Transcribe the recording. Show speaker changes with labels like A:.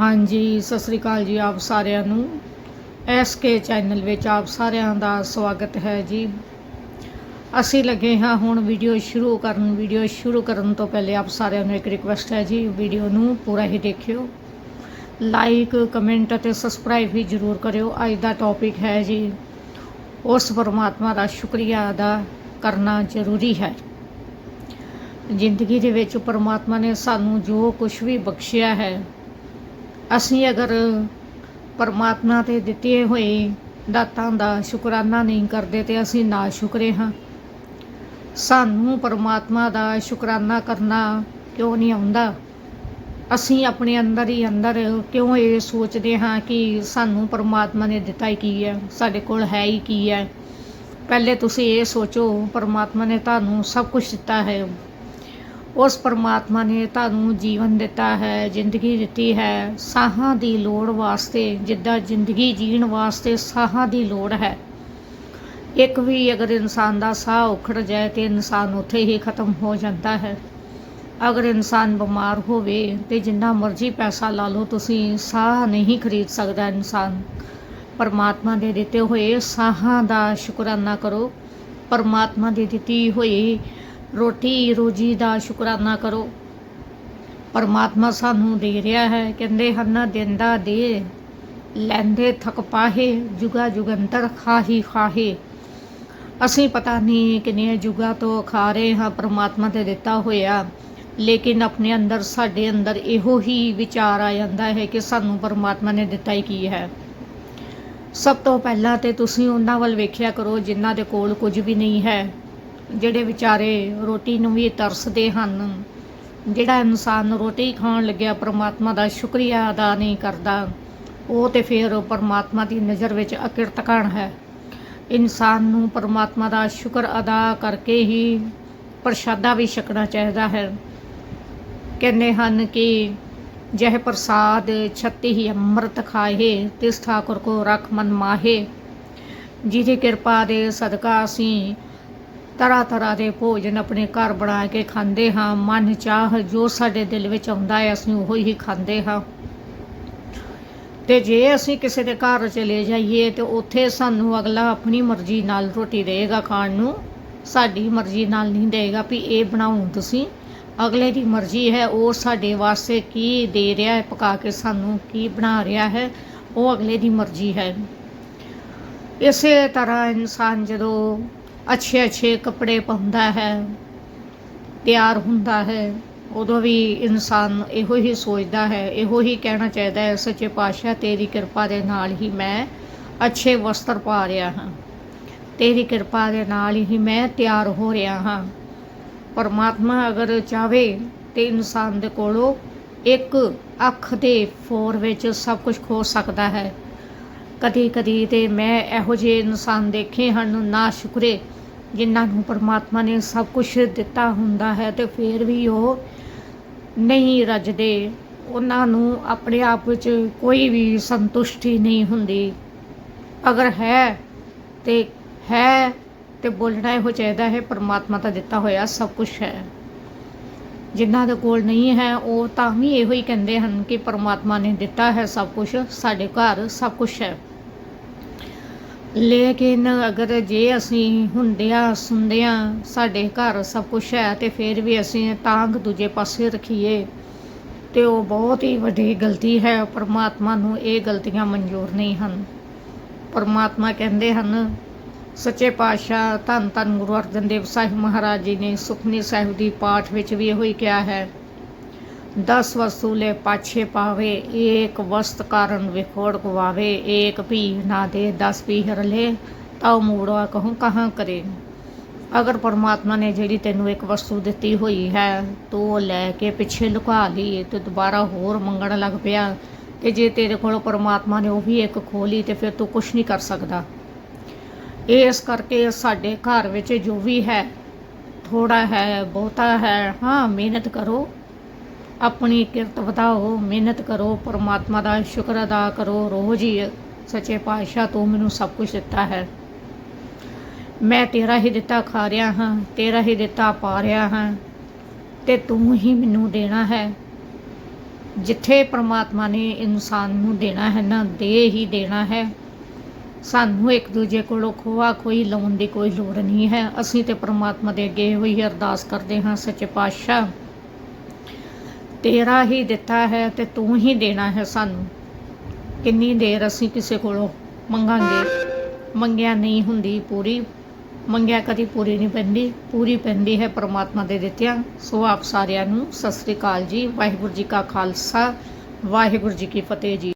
A: ਹਾਂਜੀ, ਸਤਿ ਸ੍ਰੀ ਅਕਾਲ ਜੀ ਆਪ ਸਾਰਿਆਂ ਨੂੰ। ਐਸ ਕੇ ਚੈਨਲ ਵਿੱਚ ਆਪ ਸਾਰਿਆਂ ਦਾ ਸਵਾਗਤ ਹੈ ਜੀ। ਅਸੀਂ ਲੱਗੇ ਹਾਂ ਹੁਣ ਵੀਡੀਓ ਸ਼ੁਰੂ ਕਰਨ। ਵੀਡੀਓ ਸ਼ੁਰੂ ਕਰਨ ਤੋਂ ਪਹਿਲੇ ਆਪ ਸਾਰਿਆਂ ਨੂੰ ਇੱਕ ਰਿਕੁਐਸਟ ਹੈ ਜੀ, ਵੀਡੀਓ ਨੂੰ ਪੂਰਾ ਹੀ ਦੇਖਿਓ। ਲਾਈਕ ਕਮੈਂਟ ਅਤੇ ਸਬਸਕ੍ਰਾਈਬ ਵੀ ਜ਼ਰੂਰ ਕਰਿਓ। ਅੱਜ ਦਾ ਟੌਪਿਕ ਹੈ ਜੀ, ਉਸ ਪਰਮਾਤਮਾ ਦਾ ਸ਼ੁਕਰੀਆ ਅਦਾ ਕਰਨਾ ਜ਼ਰੂਰੀ ਹੈ। ਜ਼ਿੰਦਗੀ ਦੇ ਵਿੱਚ ਪਰਮਾਤਮਾ ਨੇ ਸਾਨੂੰ ਜੋ ਕੁਝ ਵੀ ਬਖਸ਼ਿਆ ਹੈ ਅਸੀਂ ਅਗਰ ਪਰਮਾਤਮਾ ਤੇ ਦਿੱਤੇ ਹੋਏ ਦਾਤਾਂ ਦਾ ਸ਼ੁਕਰਾਨਾ ਨਹੀਂ ਕਰਦੇ ਤੇ ਅਸੀਂ ਨਾ ਸ਼ੁਕਰੇ ਹਾਂ। ਸਾਨੂੰ ਪਰਮਾਤਮਾ ਦਾ ਸ਼ੁਕਰਾਨਾ ਕਰਨਾ ਕਿਉਂ ਨਹੀਂ ਆਉਂਦਾ? ਅਸੀਂ ਆਪਣੇ ਅੰਦਰ ਹੀ ਅੰਦਰ ਕਿਉਂ ਇਹ ਸੋਚਦੇ ਹਾਂ ਕਿ ਸਾਨੂੰ ਪਰਮਾਤਮਾ ਨੇ ਦਿੱਤਾ ਹੀ ਕੀ ਹੈ? ਸਾਡੇ ਕੋਲ ਹੈ ਹੀ ਕੀ ਹੈ? ਪਹਿਲੇ ਤੁਸੀਂ ਇਹ ਸੋਚੋ, ਪਰਮਾਤਮਾ ਨੇ ਤੁਹਾਨੂੰ ਸਭ ਕੁਝ ਦਿੱਤਾ ਹੈ। ਉਸ ਪਰਮਾਤਮਾ ਨੇ ਤੁਹਾਨੂੰ ਜੀਵਨ ਦਿੱਤਾ ਹੈ, ਜ਼ਿੰਦਗੀ ਦਿੱਤੀ ਹੈ। ਸਾਹਾਂ ਦੀ ਲੋੜ ਵਾਸਤੇ, ਜਿੱਦਾਂ ਜ਼ਿੰਦਗੀ ਜੀਣ ਵਾਸਤੇ ਸਾਹਾਂ ਦੀ ਲੋੜ ਹੈ। ਇੱਕ ਵੀ ਅਗਰ ਇਨਸਾਨ ਦਾ ਸਾਹ ਉਖੜ ਜਾਏ ਤੇ ਇਨਸਾਨ ਉੱਥੇ ਹੀ ਖਤਮ ਹੋ ਜਾਂਦਾ ਹੈ। ਅਗਰ ਇਨਸਾਨ ਬਿਮਾਰ ਹੋਵੇ ਤੇ ਜਿੰਨਾ ਮਰਜ਼ੀ ਪੈਸਾ ਲਾ ਲਓ, ਤੁਸੀਂ ਸਾਹ ਨਹੀਂ ਖਰੀਦ ਸਕਦਾ ਇਨਸਾਨ। ਪਰਮਾਤਮਾ ਦੇ ਦਿੱਤੇ ਹੋਏ ਸਾਹਾਂ ਦਾ ਸ਼ੁਕਰਾਨਾ ਕਰੋ। ਪਰਮਾਤਮਾ ਦੀ ਦਿੱਤੀ ਹੋਈ ਰੋਟੀ ਰੋਜੀ ਦਾ ਸ਼ੁਕਰਾਨਾ ਕਰੋ। ਪਰਮਾਤਮਾ ਸਾਨੂੰ ਦੇ ਰਿਹਾ ਹੈ। ਕਹਿੰਦੇ ਹਨ, ਦਿੰਦਾ ਦੇ, ਲੈਂਦੇ ਥਕ ਪਾਹੇ, ਜੁਗਾ ਜੁਗੰਤਰ ਖਾਹੀ ਖਾਹੇ। ਅਸੀਂ ਪਤਾ ਨਹੀਂ ਕਿੰਨੇ ਜੁਗਾ ਤੋਂ ਖਾ ਰਹੇ ਹਾਂ, ਪਰਮਾਤਮਾ ਤੇ ਦਿੱਤਾ ਹੋਇਆ। ਲੇਕਿਨ ਆਪਣੇ ਅੰਦਰ, ਸਾਡੇ ਅੰਦਰ ਇਹੋ ਹੀ ਵਿਚਾਰ ਆ ਜਾਂਦਾ ਹੈ ਕਿ ਸਾਨੂੰ ਪਰਮਾਤਮਾ ਨੇ ਦਿੱਤਾ ਹੀ ਕੀ ਹੈ। ਸਭ ਤੋਂ ਪਹਿਲਾਂ ਤੇ ਤੁਸੀਂ ਉਹਨਾਂ ਵੱਲ ਵੇਖਿਆ ਕਰੋ, ਜਿਨ੍ਹਾਂ ਦੇ ਕੋਲ ਕੁਝ ਵੀ ਨਹੀਂ ਹੈ। ਜਿਹੜੇ ਵਿਚਾਰੇ ਰੋਟੀ ਨੂੰ ਵੀ ਤਰਸਦੇ ਹਨ, ਜਿਹੜਾ ਇਨਸਾਨ ਰੋਟੀ ਖਾਣ ਲੱਗਿਆ ਪਰਮਾਤਮਾ ਦਾ ਸ਼ੁਕਰੀਆ ਅਦਾ ਨਹੀਂ ਕਰਦਾ, ਉਹ ਤੇ ਫਿਰ ਪਰਮਾਤਮਾ ਦੀ ਨਜ਼ਰ ਵਿੱਚ ਅਕਿਰਤ ਹੈ। ਇਨਸਾਨ ਨੂੰ ਪਰਮਾਤਮਾ ਦਾ ਸ਼ੁਕਰ ਅਦਾ ਕਰਕੇ ਹੀ ਪ੍ਰਸ਼ਾਦਾ ਵੀ ਛਕਣਾ ਚਾਹੀਦਾ ਹੈ। ਕਹਿੰਦੇ ਹਨ ਕਿ ਜਹ ਪ੍ਰਸਾਦ ਛੱਤੀ ਹੀ ਅੰਮ੍ਰਿਤ ਖਾਏ, ਤਿਸ ਠਾਕੁਰ ਕੋ ਰਖ ਮਨ ਮਾਹੇ। ਜਿਹਦੀ ਕਿਰਪਾ ਦੇ ਸਦਕਾ ਅਸੀਂ ਤਰ੍ਹਾਂ ਤਰ੍ਹਾਂ ਦੇ ਭੋਜਨ ਆਪਣੇ ਘਰ ਬਣਾ ਕੇ ਖਾਂਦੇ ਹਾਂ। ਮਨ ਚਾਹ ਜੋ ਸਾਡੇ ਦਿਲ ਵਿੱਚ ਆਉਂਦਾ ਹੈ, ਅਸੀਂ ਉਹ ਹੀ ਖਾਂਦੇ ਹਾਂ। ਤੇ ਜੇ ਅਸੀਂ ਕਿਸੇ ਦੇ ਘਰ ਚਲੇ ਜਾਈਏ, ਤੇ ਉੱਥੇ ਸਾਨੂੰ ਅਗਲਾ ਆਪਣੀ ਮਰਜ਼ੀ ਨਾਲ ਰੋਟੀ ਦੇਗਾ ਖਾਣ ਨੂੰ। ਸਾਡੀ ਮਰਜ਼ੀ ਨਾਲ ਨਹੀਂ ਦੇਗਾ ਵੀ ਇਹ ਬਣਾਓ ਤੁਸੀਂ। ਅਗਲੇ ਦੀ ਮਰਜ਼ੀ ਹੈ, ਉਹ ਸਾਡੇ ਵਾਸਤੇ ਕੀ ਦੇ ਰਿਹਾ ਹੈ, ਪਕਾ ਕੇ ਸਾਨੂੰ ਕੀ ਬਣਾ ਰਿਹਾ ਹੈ, ਉਹ ਅਗਲੇ ਦੀ ਮਰਜ਼ੀ ਹੈ। ਇਸੇ ਤਰ੍ਹਾਂ ਇਨਸਾਨ ਜਦੋਂ ਅੱਛੇ ਅੱਛੇ ਕੱਪੜੇ ਪਾਉਂਦਾ ਹੈ, ਤਿਆਰ ਹੁੰਦਾ ਹੈ। ਉਦੋਂ ਵੀ ਇਨਸਾਨ ਇਹੋ ਹੀ ਸੋਚਦਾ ਹੈ, ਇਹੋ ਹੀ ਕਹਿਣਾ ਚਾਹੀਦਾ ਹੈ, ਸੱਚੇ ਪਾਤਸ਼ਾਹ, ਤੇਰੀ ਕਿਰਪਾ ਦੇ ਨਾਲ ਹੀ ਮੈਂ ਅੱਛੇ ਵਸਤਰ ਪਾ ਰਿਹਾ ਹਾਂ। ਤੇਰੀ ਕਿਰਪਾ ਦੇ ਨਾਲ ਹੀ ਮੈਂ ਤਿਆਰ ਹੋ ਰਿਹਾ ਹਾਂ। ਪਰਮਾਤਮਾ ਅਗਰ ਚਾਵੇ ਤੇ ਇਨਸਾਨ ਦੇ ਕੋਲੋਂ ਇੱਕ ਅੱਖ ਦੇ ਫੋਰ ਵਿੱਚ ਸਭ ਕੁਝ ਖੋ ਸਕਦਾ ਹੈ। ਕਦੀ ਕਦੀ ਤੇ ਮੈਂ ਇਹੋ ਜਿਹੇ ਇਨਸਾਨ ਦੇਖੇ ਹਨ, ਨਾ ਸ਼ੁਕਰੇ ਜਿਨ੍ਹਾਂ ਨੂੰ ਪਰਮਾਤਮਾ ਨੇ ਸਭ ਕੁਝ ਦਿੱਤਾ ਹੁੰਦਾ ਹੈ ਤੇ ਫਿਰ ਵੀ ਉਹ ਨਹੀਂ ਰੱਜਦੇ। ਉਹਨਾਂ ਨੂੰ ਆਪਣੇ ਆਪ ਵਿੱਚ ਕੋਈ ਵੀ ਸੰਤੁਸ਼ਟੀ ਨਹੀਂ ਹੁੰਦੀ। ਅਗਰ ਹੈ ਤੇ ਹੈ ਤੇ ਬੋਲਣਾ ਇਹੋ ਚਾਹੀਦਾ ਹੈ, ਪਰਮਾਤਮਾ ਦਾ ਦਿੱਤਾ ਹੋਇਆ ਸਭ ਕੁਝ ਹੈ। ਜਿਨ੍ਹਾਂ ਦੇ ਕੋਲ ਨਹੀਂ ਹੈ, ਉਹ ਤਾਂ ਵੀ ਇਹੋ ਹੀ ਕਹਿੰਦੇ ਹਨ ਕਿ ਪਰਮਾਤਮਾ ਨੇ ਦਿੱਤਾ ਹੈ ਸਭ ਕੁਝ ਸਾਡੇ ਘਰ ਸਭ ਕੁਝ ਹੈ। ਲੇਕਿਨ ਅਗਰ ਜੇ ਅਸੀਂ ਹੁੰਦਿਆਂ ਸੁਣਦਿਆਂ ਸਾਡੇ ਘਰ ਸਭ ਕੁਝ ਹੈ ਤੇ ਫਿਰ ਵੀ ਅਸੀਂ ਤਾਂਗ ਦੂਜੇ ਪਾਸੇ ਰੱਖੀਏ, ਤੇ ਉਹ ਬਹੁਤ ਹੀ ਵੱਡੀ ਗਲਤੀ ਹੈ। ਪਰਮਾਤਮਾ ਨੂੰ ਇਹ ਗਲਤੀਆਂ ਮਨਜ਼ੂਰ ਨਹੀਂ ਹਨ। ਪਰਮਾਤਮਾ ਕਹਿੰਦੇ ਹਨ, ਸੱਚੇ ਪਾਤਸ਼ਾਹ ਧੰਨ ਧੰਨ ਗੁਰੂ ਅਰਜਨ ਦੇਵ ਸਾਹਿਬ ਮਹਾਰਾਜ ਜੀ ਨੇ ਸੁਖਨੀ ਸਾਹਿਬ ਦੀ ਪਾਠ ਵਿੱਚ ਵੀ ਇਹੋ ਹੀ ਕਿਹਾ ਹੈ ਦਸ ਵਸਤੂ ਲੈ ਪਾਛੇ ਪਾਵੇ ਏਕ ਵਸਤ ਕਾਰਨ ਵਿਖੋੜ ਗਵਾਵੇ ਏਕ ਭੀ ਨਾ ਦੇ ਦਸ ਭੀ ਹਰਲੇ ਤਾਉ ਮੂੜਵਾ ਕਹੂੰ ਕਹਾਂ ਕਰੇ ਅਗਰ ਪਰਮਾਤਮਾ ਨੇ ਜਿਹੜੀ ਤੈਨੂੰ ਇੱਕ ਵਸਤੂ ਦਿੱਤੀ ਹੋਈ ਹੈ ਤੂੰ ਉਹ ਲੈ ਕੇ ਪਿੱਛੇ ਲੁਕਾ ਲਈ ਤੇ ਦੁਬਾਰਾ ਹੋਰ ਮੰਗਣ ਲੱਗ ਪਿਆ ਤੇ ਜੇ ਤੇਰੇ ਕੋਲੋਂ ਪਰਮਾਤਮਾ ਨੇ ਉਹ ਵੀ ਇੱਕ ਖੋਲੀ ਤੇ ਫਿਰ ਤੂੰ ਕੁਝ ਨਹੀਂ ਕਰ ਸਕਦਾ ਇਸ ਕਰਕੇ ਸਾਡੇ ਘਰ ਵਿੱਚ ਜੋ ਵੀ ਹੈ ਥੋੜਾ ਹੈ ਬਹੁਤਾ ਹੈ ਹਾਂ ਮਿਹਨਤ ਕਰੋ ਆਪਣੀ ਕਿਰਤ ਵਧਾਓ, ਮਿਹਨਤ ਕਰੋ, ਪਰਮਾਤਮਾ ਦਾ ਸ਼ੁਕਰ ਅਦਾ ਕਰੋ, ਰੋਜ਼ ਹੀ ਸੱਚੇ ਪਾਤਸ਼ਾਹ ਤੋਂ ਮੈਨੂੰ ਸਭ ਕੁਝ ਦਿੱਤਾ ਹੈ। ਮੈਂ ਤੇਰਾ ਹੀ ਦਿੱਤਾ ਖਾ ਰਿਹਾ ਹਾਂ, ਤੇਰਾ ਹੀ ਦਿੱਤਾ ਪਾ ਰਿਹਾ ਹਾਂ, ਤੇ ਤੂੰ ਹੀ ਮੈਨੂੰ ਦੇਣਾ ਹੈ। ਜਿੱਥੇ ਪ੍ਰਮਾਤਮਾ ਨੇ ਇਨਸਾਨ ਨੂੰ ਦੇਣਾ ਹੈ ਨਾ, ਦੇ ਹੀ ਦੇਣਾ ਹੈ। ਸਾਨੂੰ ਇੱਕ ਦੂਜੇ ਕੋਲੋਂ ਖੋਆ ਕੋਈ ਲਾਉਣ ਦੀ ਕੋਈ ਲੋੜ ਨਹੀਂ ਹੈ। ਅਸੀਂ ਤੇ ਪ੍ਰਮਾਤਮਾ ਦੇ ਅੱਗੇ ਹੋਈ ਅਰਦਾਸ ਕਰਦੇ ਹਾਂ, ਸੱਚੇ ਪਾਤਸ਼ਾਹ। ਤੇਰਾ ਹੀ ਦਿੱਤਾ ਹੈ ਤੇ ਤੂੰ ਹੀ ਦੇਣਾ ਹੈ ਸਾਨੂੰ। ਕਿੰਨੀ ਦੇਰ ਅਸੀਂ ਕਿਸੇ ਕੋਲੋਂ ਮੰਗਾਂਗੇ? ਮੰਗਿਆ ਨਹੀਂ ਹੁੰਦੀ ਪੂਰੀ। ਮੰਗਿਆ ਕਦੀ ਪੂਰੀ ਨਹੀਂ ਪੈਂਦੀ। ਪੂਰੀ ਪੈਂਦੀ ਹੈ ਪਰਮਾਤਮਾ ਦੇ ਦਿੱਤਿਆਂ। ਸੋ ਆਪ ਸਾਰਿਆਂ ਨੂੰ ਸਤਿ ਸ੍ਰੀ ਅਕਾਲ ਜੀ। ਵਾਹਿਗੁਰੂ ਜੀ ਕਾ ਖਾਲਸਾ। ਵਾਹਿਗੁਰੂ ਜੀ ਕੀ ਫਤਿਹ ਜੀ।